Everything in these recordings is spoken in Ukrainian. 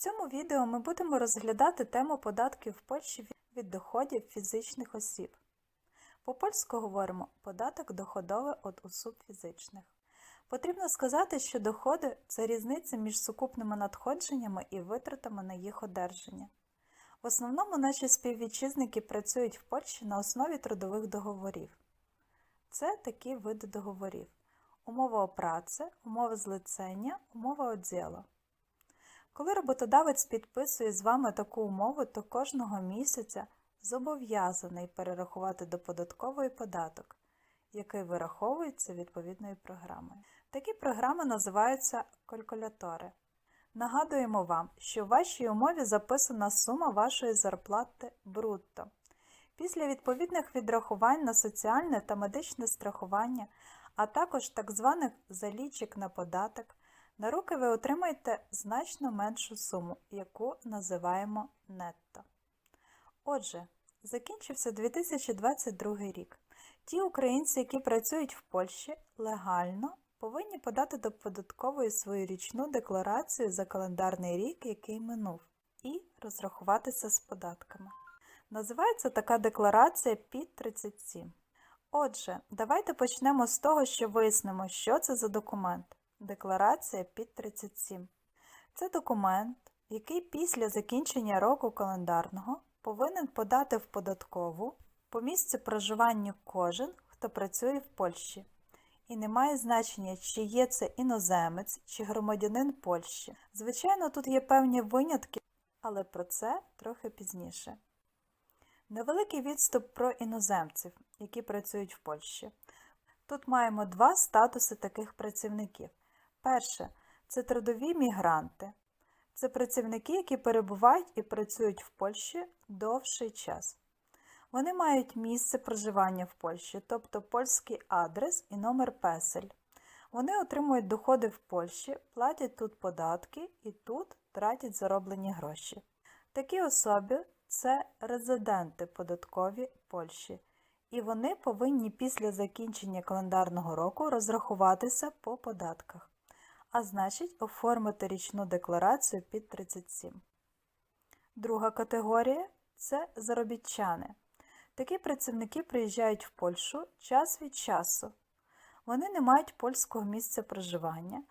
цьому відео ми будемо розглядати тему податків в Польщі від доходів фізичних осіб. По польську говоримо податок доходовий від осіб фізичних. Потрібно сказати, що доходи це різниця між сукупними надходженнями і витратами на їх одержання. В основному наші співвітчизники працюють в Польщі на основі трудових договорів. Це такі види договорів: умова о праці, умова злицення, умова одділу. Коли роботодавець підписує з вами таку умову, то кожного місяця зобов'язаний перерахувати до податкової податок, який вираховується відповідною програмою. Такі програми називаються калькулятори. Нагадуємо вам, що в вашій умові записана сума вашої зарплати брутто. Після відповідних відрахувань на соціальне та медичне страхування, а також так званих залічок на податок, на руки ви отримаєте значно меншу суму, яку називаємо нетто. Отже, закінчився 2022 рік. Ті українці, які працюють в Польщі легально, повинні подати до податкової свою річну декларацію за календарний рік, який минув, і розрахуватися з податками. Називається така декларація під 37. Отже, давайте почнемо з того, що вияснимо, що це за документ. Декларація під 37. Це документ, який після закінчення року календарного повинен подати в податкову по місцю проживання кожен, хто працює в Польщі. І не має значення, чи є це іноземець чи громадянин Польщі. Звичайно, тут є певні винятки, але про це трохи пізніше. Невеликий відступ про іноземців, які працюють в Польщі. Тут маємо два статуси таких працівників. Перше це трудові мігранти. Це працівники, які перебувають і працюють в Польщі довший час. Вони мають місце проживання в Польщі, тобто польський адрес і номер песель. Вони отримують доходи в Польщі, платять тут податки і тут тратять зароблені гроші. Такі особи це резиденти податкові Польщі, і вони повинні після закінчення календарного року розрахуватися по податках, а значить оформити річну декларацію під 37. Друга категорія це заробітчани. Такі працівники приїжджають в Польщу час від часу. Вони не мають польського місця проживання,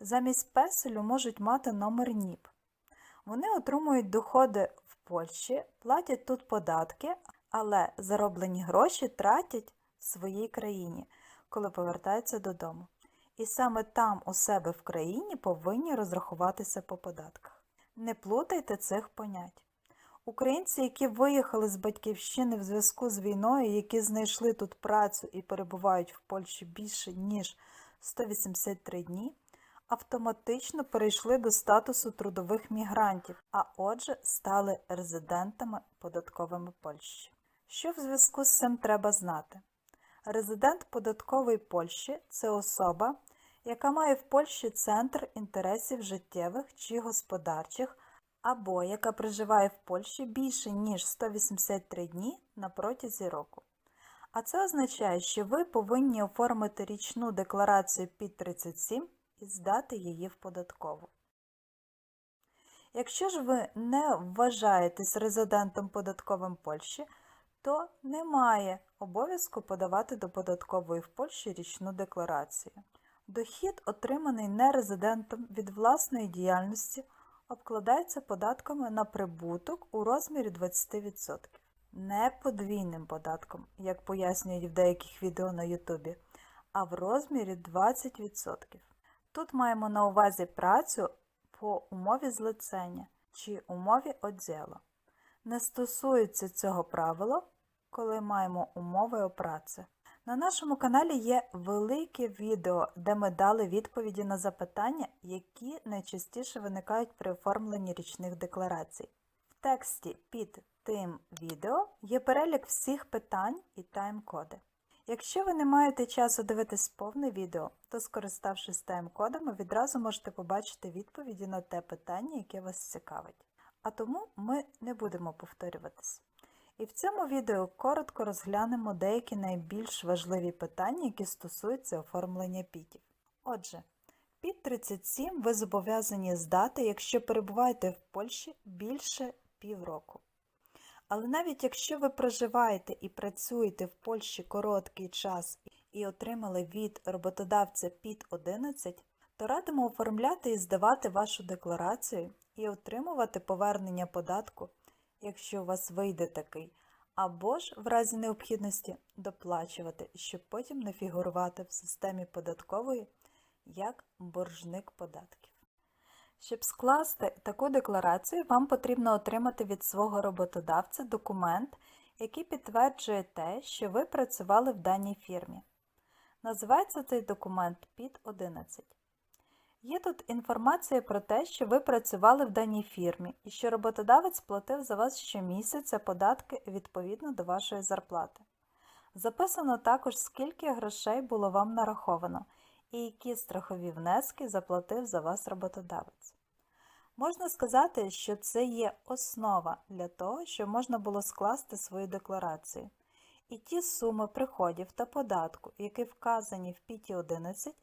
замість песелю можуть мати номер НІП. Вони отримують доходи в Польщі, платять тут податки, але зароблені гроші тратять в своїй країні, коли повертаються додому. І саме там у себе в країні повинні розрахуватися по податках. Не плутайте цих понять. Українці, які виїхали з батьківщини в зв'язку з війною, які знайшли тут працю і перебувають в Польщі більше ніж 183 дні, автоматично перейшли до статусу трудових мігрантів, а отже, стали резидентами податковими Польщі. Що в зв'язку з цим треба знати? Резидент податкової Польщі це особа, яка має в Польщі центр інтересів життєвих чи господарчих або яка проживає в Польщі більше ніж 183 дні на протязі року. А це означає, що ви повинні оформити річну декларацію під 37 і здати її в податкову. Якщо ж ви не вважаєтесь резидентом податковим Польщі, то немає обов'язку подавати до податкової в Польщі річну декларацію. Дохід, отриманий нерезидентом від власної діяльності, обкладається податками на прибуток у розмірі 20%. Не подвійним податком, як пояснюють в деяких відео на Ютубі, а в розмірі 20%. Тут маємо на увазі працю по умові злицення чи умові одділу. Не стосується цього правила, коли маємо умови о праці. На нашому каналі є велике відео, де ми дали відповіді на запитання, які найчастіше виникають при оформленні річних декларацій. В тексті під тим відео є перелік всіх питань і тайм-коди. Якщо ви не маєте часу дивитись повне відео, то скориставшись тайм-кодами, відразу можете побачити відповіді на те питання, яке вас цікавить. А тому ми не будемо повторюватись. І в цьому відео коротко розглянемо деякі найбільш важливі питання, які стосуються оформлення пітів. Отже, Під 37 ви зобов'язані здати, якщо перебуваєте в Польщі більше півроку. Але навіть якщо ви проживаєте і працюєте в Польщі короткий час і отримали від роботодавця під 11, то радимо оформляти і здавати вашу декларацію і отримувати повернення податку, якщо у вас вийде такий, або ж в разі необхідності доплачувати, щоб потім не фігурувати в системі податкової як боржник податків. Щоб скласти таку декларацію, вам потрібно отримати від свого роботодавця документ, який підтверджує те, що ви працювали в даній фірмі. Називається цей документ під 11. Є тут інформація про те, що ви працювали в даній фірмі і що роботодавець платив за вас щомісяця податки відповідно до вашої зарплати. Записано також, скільки грошей було вам нараховано і які страхові внески заплатив за вас роботодавець. Можна сказати, що це є основа для того, щоб можна було скласти свою декларацію. І ті суми приходів та податку, які вказані в піті 11,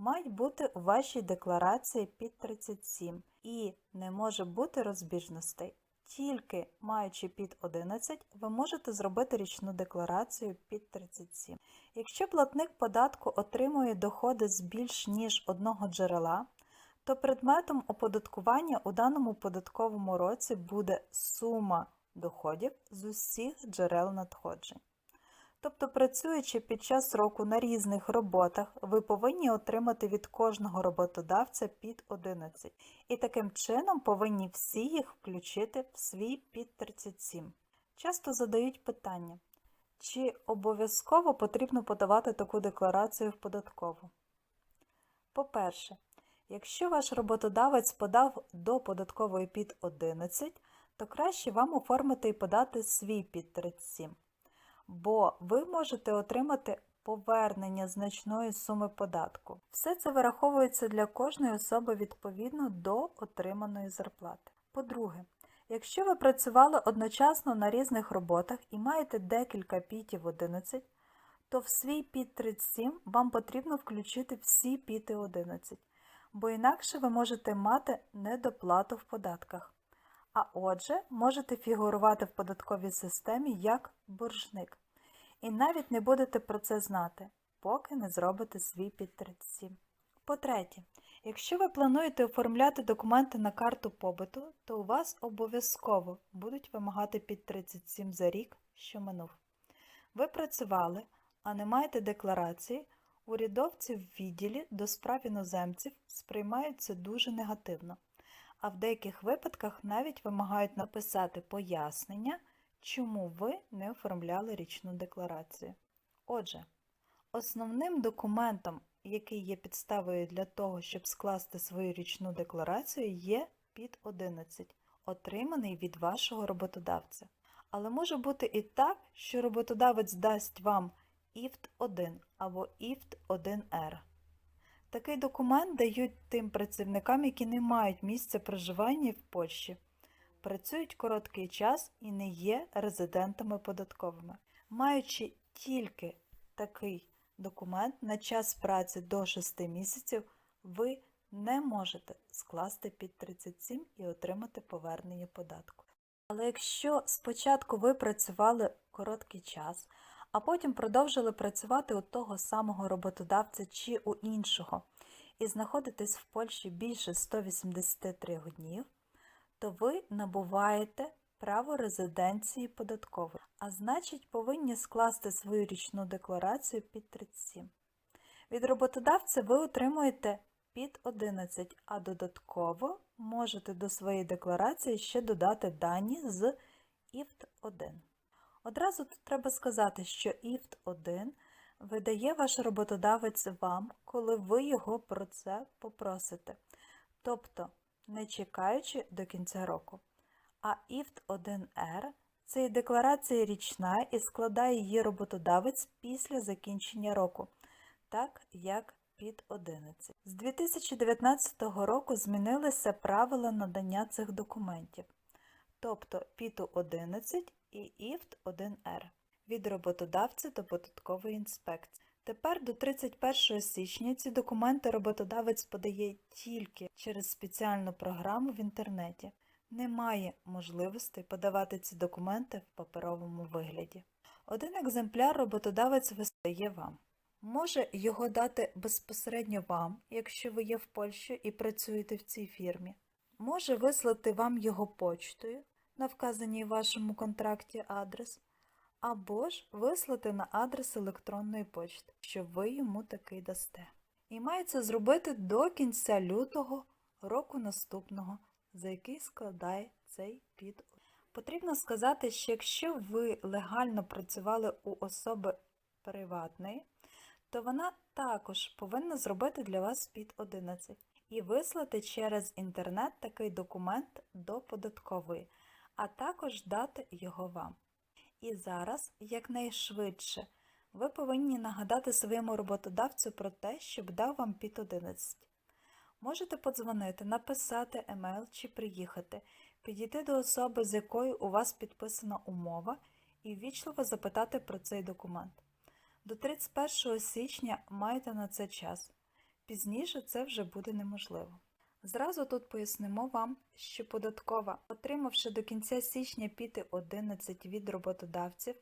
мають бути у вашій декларації під 37 і не може бути розбіжностей. Тільки маючи під 11, ви можете зробити річну декларацію під 37. Якщо платник податку отримує доходи з більш ніж одного джерела, то предметом оподаткування у даному податковому році буде сума доходів з усіх джерел надходжень. Тобто, працюючи під час року на різних роботах, ви повинні отримати від кожного роботодавця під 11 і таким чином повинні всі їх включити в свій під 37. Часто задають питання, чи обов'язково потрібно подавати таку декларацію в податкову. По-перше, якщо ваш роботодавець подав до податкової під 11, то краще вам оформити і подати свій під 37 бо ви можете отримати повернення значної суми податку. Все це вираховується для кожної особи відповідно до отриманої зарплати. По-друге, якщо ви працювали одночасно на різних роботах і маєте декілька пітів 11, то в свій піт 37 вам потрібно включити всі піти 11, бо інакше ви можете мати недоплату в податках. А отже, можете фігурувати в податковій системі як боржник. І навіть не будете про це знати, поки не зробите свій під 37. По-третє, якщо ви плануєте оформляти документи на карту побиту, то у вас обов'язково будуть вимагати під 37 за рік, що минув. Ви працювали, а не маєте декларації, урядовці в відділі до справ іноземців сприймають це дуже негативно а в деяких випадках навіть вимагають написати пояснення, чому ви не оформляли річну декларацію. Отже, основним документом, який є підставою для того, щоб скласти свою річну декларацію, є під 11, отриманий від вашого роботодавця. Але може бути і так, що роботодавець дасть вам іфт 1 або іфт 1Р. Такий документ дають тим працівникам, які не мають місця проживання в Польщі, працюють короткий час і не є резидентами податковими. Маючи тільки такий документ на час праці до 6 місяців, ви не можете скласти під 37 і отримати повернення податку. Але якщо спочатку ви працювали короткий час, а потім продовжили працювати у того самого роботодавця чи у іншого, і знаходитесь в Польщі більше 183 днів, то ви набуваєте право резиденції податкової, а значить, повинні скласти свою річну декларацію під 37. Від роботодавця ви отримуєте під 11, а додатково можете до своєї декларації ще додати дані з іфт 1. Одразу тут треба сказати, що іфт 1 видає ваш роботодавець вам, коли ви його про це попросите. Тобто, не чекаючи до кінця року. А іфт 1Р це і декларація річна і складає її роботодавець після закінчення року, так як під 11. З 2019 року змінилися правила надання цих документів, тобто піту 11 і іфт 1Р від роботодавця до податкової інспекції. Тепер до 31 січня ці документи роботодавець подає тільки через спеціальну програму в інтернеті. Немає можливості подавати ці документи в паперовому вигляді. Один екземпляр роботодавець вистає вам. Може його дати безпосередньо вам, якщо ви є в Польщі і працюєте в цій фірмі. Може вислати вам його почтою на вказаній в вашому контракті адрес, або ж вислати на адрес електронної почти, що ви йому такий дасте. І мається зробити до кінця лютого року наступного, за який складає цей підпис. Потрібно сказати, що якщо ви легально працювали у особи приватної, то вона також повинна зробити для вас під 11 і вислати через інтернет такий документ до податкової, а також дати його вам. І зараз, якнайшвидше, ви повинні нагадати своєму роботодавцю про те, щоб дав вам під 11. Можете подзвонити, написати емейл чи приїхати, підійти до особи, з якою у вас підписана умова, і ввічливо запитати про цей документ. До 31 січня маєте на це час. Пізніше це вже буде неможливо. Зразу тут пояснимо вам, що податкова, отримавши до кінця січня піти 11 від роботодавців,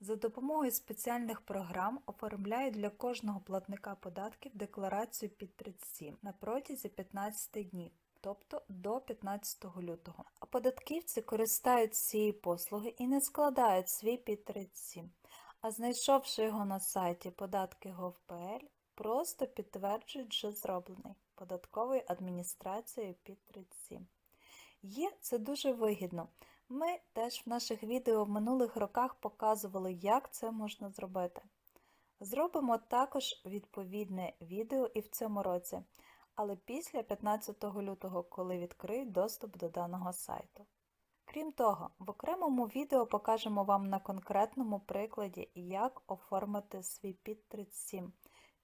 за допомогою спеціальних програм оформляє для кожного платника податків декларацію під 37 на протязі 15 днів, тобто до 15 лютого. А податківці користаються цієї послуги і не складають свій під 37, а знайшовши його на сайті податки.gov.pl, просто підтверджують вже зроблений податковою адміністрацією під 37. Є це дуже вигідно. Ми теж в наших відео в минулих роках показували, як це можна зробити. Зробимо також відповідне відео і в цьому році, але після 15 лютого, коли відкриють доступ до даного сайту. Крім того, в окремому відео покажемо вам на конкретному прикладі, як оформити свій під 37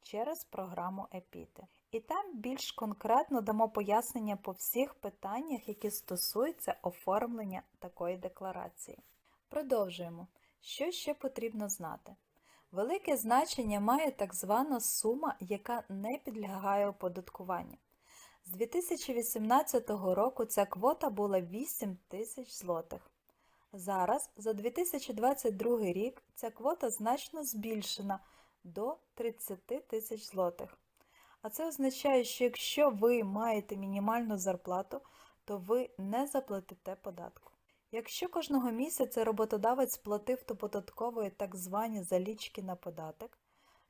через програму Епіти. І там більш конкретно дамо пояснення по всіх питаннях, які стосуються оформлення такої декларації. Продовжуємо. Що ще потрібно знати? Велике значення має так звана сума, яка не підлягає оподаткуванню. З 2018 року ця квота була 8 тисяч злотих. Зараз, за 2022 рік, ця квота значно збільшена до 30 тисяч злотих. А це означає, що якщо ви маєте мінімальну зарплату, то ви не заплатите податку. Якщо кожного місяця роботодавець платив до податкової так звані залічки на податок,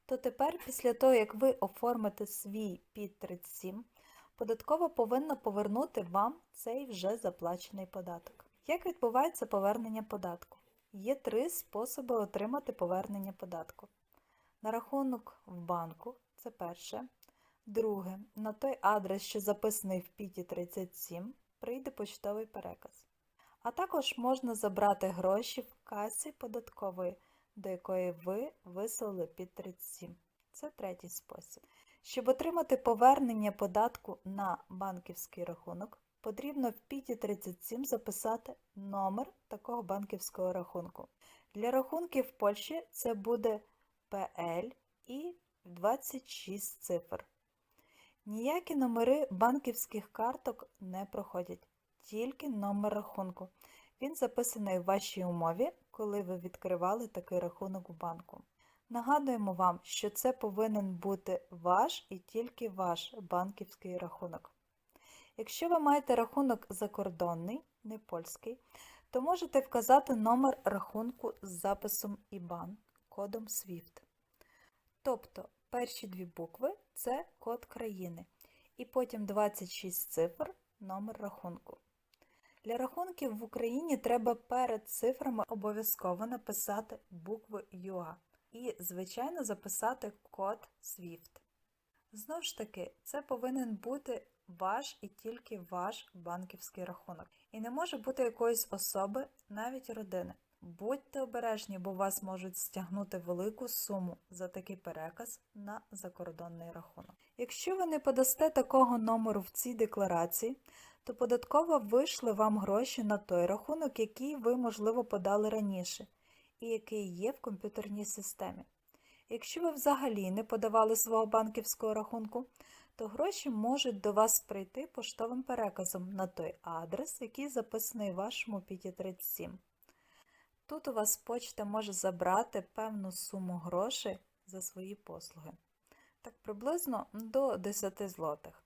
то тепер, після того, як ви оформите свій під 37, податкова повинна повернути вам цей вже заплачений податок. Як відбувається повернення податку? Є три способи отримати повернення податку. На рахунок в банку це перше. Друге, на той адрес, що записаний в піті 37, прийде почтовий переказ. А також можна забрати гроші в касі податкової, до якої ви вислали під 37. Це третій спосіб. Щоб отримати повернення податку на банківський рахунок, потрібно в піті 37 записати номер такого банківського рахунку. Для рахунків в Польщі це буде PL і 26 цифр. Ніякі номери банківських карток не проходять, тільки номер рахунку. Він записаний в вашій умові, коли ви відкривали такий рахунок в банку. Нагадуємо вам, що це повинен бути ваш і тільки ваш банківський рахунок. Якщо ви маєте рахунок закордонний, не польський, то можете вказати номер рахунку з записом IBAN, кодом SWIFT. Тобто перші дві букви це код країни, і потім 26 цифр номер рахунку. Для рахунків в Україні треба перед цифрами обов'язково написати букви UA і, звичайно, записати код SWIFT. Знову ж таки, це повинен бути ваш і тільки ваш банківський рахунок. І не може бути якоїсь особи, навіть родини. Будьте обережні, бо вас можуть стягнути велику суму за такий переказ на закордонний рахунок. Якщо ви не подасте такого номеру в цій декларації, то податкова вийшли вам гроші на той рахунок, який ви, можливо, подали раніше, і який є в комп'ютерній системі. Якщо ви взагалі не подавали свого банківського рахунку, то гроші можуть до вас прийти поштовим переказом на той адрес, який записаний в вашому 537. Тут у вас почта може забрати певну суму грошей за свої послуги. Так приблизно до 10 злотих.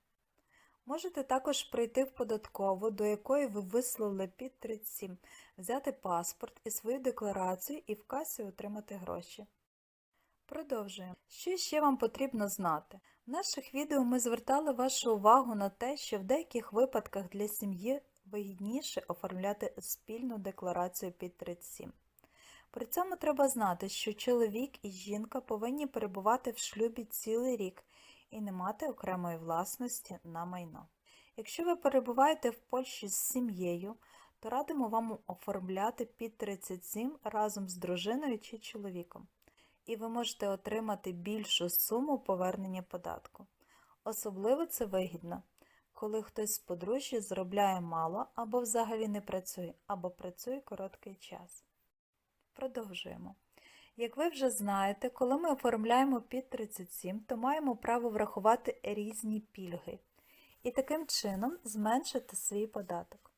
Можете також прийти в податкову, до якої ви вислали під 37, взяти паспорт і свою декларацію і в касі отримати гроші. Продовжуємо. Що ще вам потрібно знати? В наших відео ми звертали вашу увагу на те, що в деяких випадках для сім'ї вигідніше оформляти спільну декларацію під 37. При цьому треба знати, що чоловік і жінка повинні перебувати в шлюбі цілий рік і не мати окремої власності на майно. Якщо ви перебуваєте в Польщі з сім'єю, то радимо вам оформляти під 37 разом з дружиною чи чоловіком, і ви можете отримати більшу суму повернення податку. Особливо це вигідно, коли хтось з подружжя заробляє мало або взагалі не працює, або працює короткий час. Продовжуємо. Як ви вже знаєте, коли ми оформляємо під 37, то маємо право врахувати різні пільги і таким чином зменшити свій податок.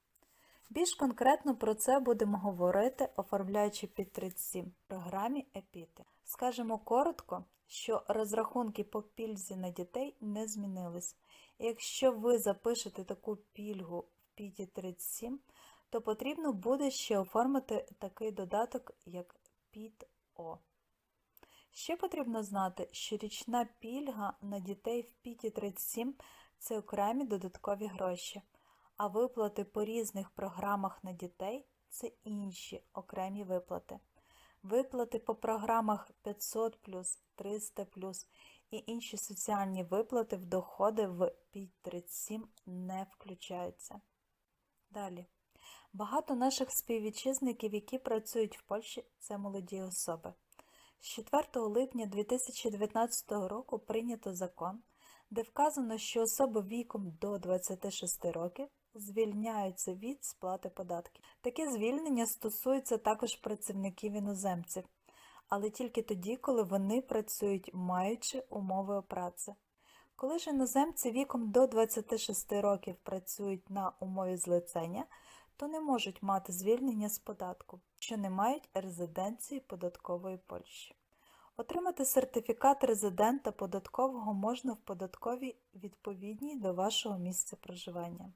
Більш конкретно про це будемо говорити, оформляючи під 37 в програмі ЕПІТи. Скажемо коротко, що розрахунки по пільзі на дітей не змінились. Якщо ви запишете таку пільгу в піті 37, то потрібно буде ще оформити такий додаток, як ПІТ-О. Ще потрібно знати, що річна пільга на дітей в піті 37 це окремі додаткові гроші, а виплати по різних програмах на дітей це інші окремі виплати. Виплати по програмах 500 300 і інші соціальні виплати в доходи в під 37 не включаються. Далі. Багато наших співвітчизників, які працюють в Польщі, це молоді особи. З 4 липня 2019 року прийнято закон, де вказано, що особи віком до 26 років звільняються від сплати податків. Таке звільнення стосується також працівників іноземців, але тільки тоді, коли вони працюють, маючи умови праці. Коли ж іноземці віком до 26 років працюють на умові злицення, то не можуть мати звільнення з податку, що не мають резиденції податкової Польщі. Отримати сертифікат резидента податкового можна в податковій відповідній до вашого місця проживання.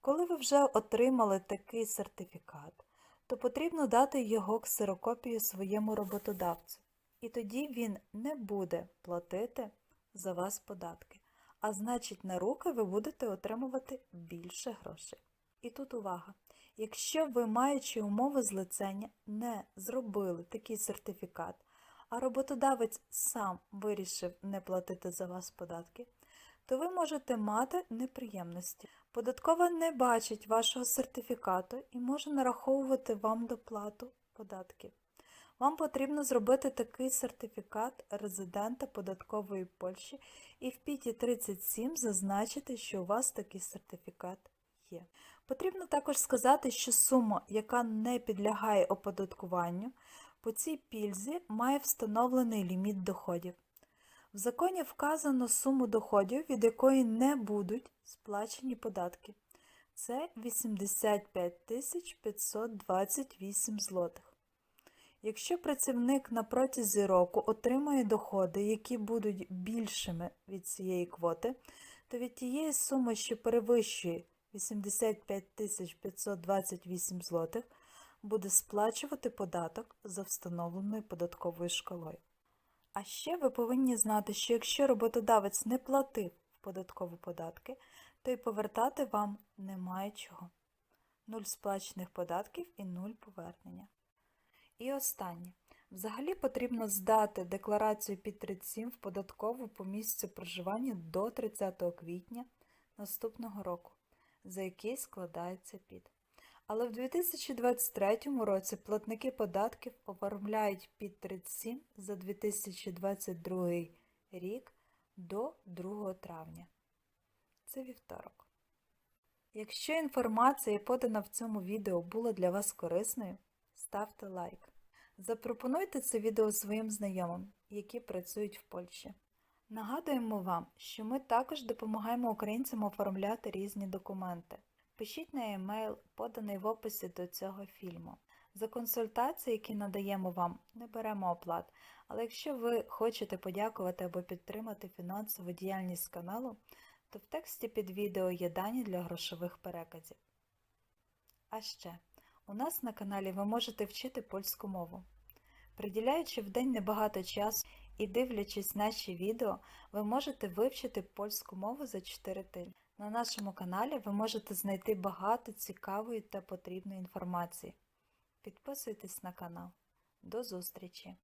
Коли ви вже отримали такий сертифікат, то потрібно дати його ксерокопію своєму роботодавцю, і тоді він не буде платити за вас податки, а значить, на руки ви будете отримувати більше грошей. І тут увага! Якщо ви, маючи умови злицення, не зробили такий сертифікат, а роботодавець сам вирішив не платити за вас податки, то ви можете мати неприємності. Податкова не бачить вашого сертифікату і може нараховувати вам доплату податків. Вам потрібно зробити такий сертифікат резидента податкової Польщі і в піті 37 зазначити, що у вас такий сертифікат є. Потрібно також сказати, що сума, яка не підлягає оподаткуванню, по цій пільзі має встановлений ліміт доходів. В законі вказано суму доходів, від якої не будуть сплачені податки. Це 85 528 злотих. Якщо працівник на протязі року отримає доходи, які будуть більшими від цієї квоти, то від тієї суми, що перевищує 85 528 злотих, буде сплачувати податок за встановленою податковою шкалою. А ще ви повинні знати, що якщо роботодавець не платив в податкові податки, то й повертати вам немає чого. Нуль сплачених податків і нуль повернення. І останнє. Взагалі потрібно здати декларацію під 37 в податкову по місцю проживання до 30 квітня наступного року, за який складається під. Але в 2023 році платники податків оформляють під 37 за 2022 рік до 2 травня. Це вівторок. Якщо інформація, подана в цьому відео, була для вас корисною, ставте лайк. Запропонуйте це відео своїм знайомим, які працюють в Польщі. Нагадуємо вам, що ми також допомагаємо українцям оформляти різні документи. Пишіть на емейл, поданий в описі до цього фільму. За консультації, які надаємо вам, не беремо оплат, але якщо ви хочете подякувати або підтримати фінансову діяльність каналу, то в тексті під відео є дані для грошових переказів. А ще, у нас на каналі ви можете вчити польську мову. Приділяючи в день небагато часу і дивлячись наші відео, ви можете вивчити польську мову за 4 тижні. На нашому каналі ви можете знайти багато цікавої та потрібної інформації. Підписуйтесь на канал. До зустрічі!